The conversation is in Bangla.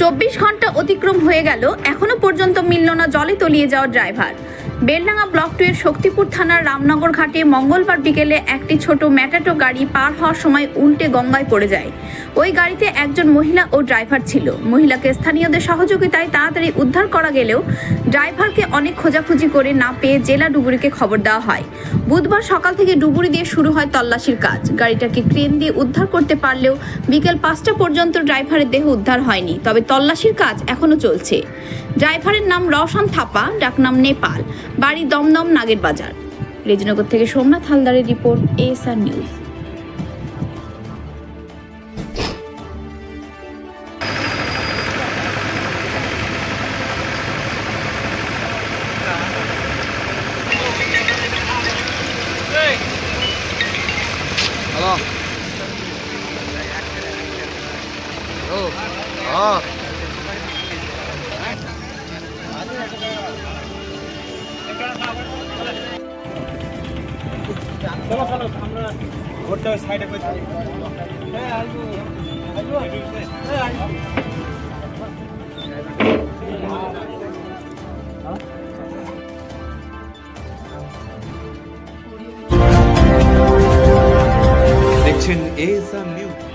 চব্বিশ ঘণ্টা অতিক্রম হয়ে গেল। এখনও পর্যন্ত মিলল না জলে তলিয়ে যাওয়া ড্রাইভার। বেলডাঙ্গা ব্লক টু এর শক্তিপুর থানার রামনগর ঘাটে মঙ্গলবার বিকেলে একটি ছোট ম্যাটাটো গাড়ি পার হওয়ার সময় উল্টে গঙ্গায় পড়ে যায়। ওই গাড়িতে একজন মহিলা ও ড্রাইভার ছিল। মহিলাকে স্থানীয়দের সহযোগিতায় তাড়াতাড়ি উদ্ধার করা গেলেও ড্রাইভারকে অনেক খোঁজাখুঁজি করে না পেয়ে জেলা ডুবুরিকে খবর দেওয়া হয়। বুধবার সকাল থেকে ডুবুরি দিয়ে শুরু হয় তল্লাশির কাজ। গাড়িটাকে ক্রেন দিয়ে উদ্ধার করতে পারলেও বিকেল পাঁচটা পর্যন্ত ড্রাইভারের দেহ উদ্ধার হয়নি, তবে তল্লাশির কাজ এখনও চলছে। ড্রাইভারের নাম রওশন থাপা, ডাকনাম নেপাল। বাড়ি দমদম নাগের বাজার। রেজনগর থেকে সোমনাথ হালদারের report S A S R news hello ও হ্যাঁ ঘুরতে সাইডে করে দেখছেন এএসআর নিউজ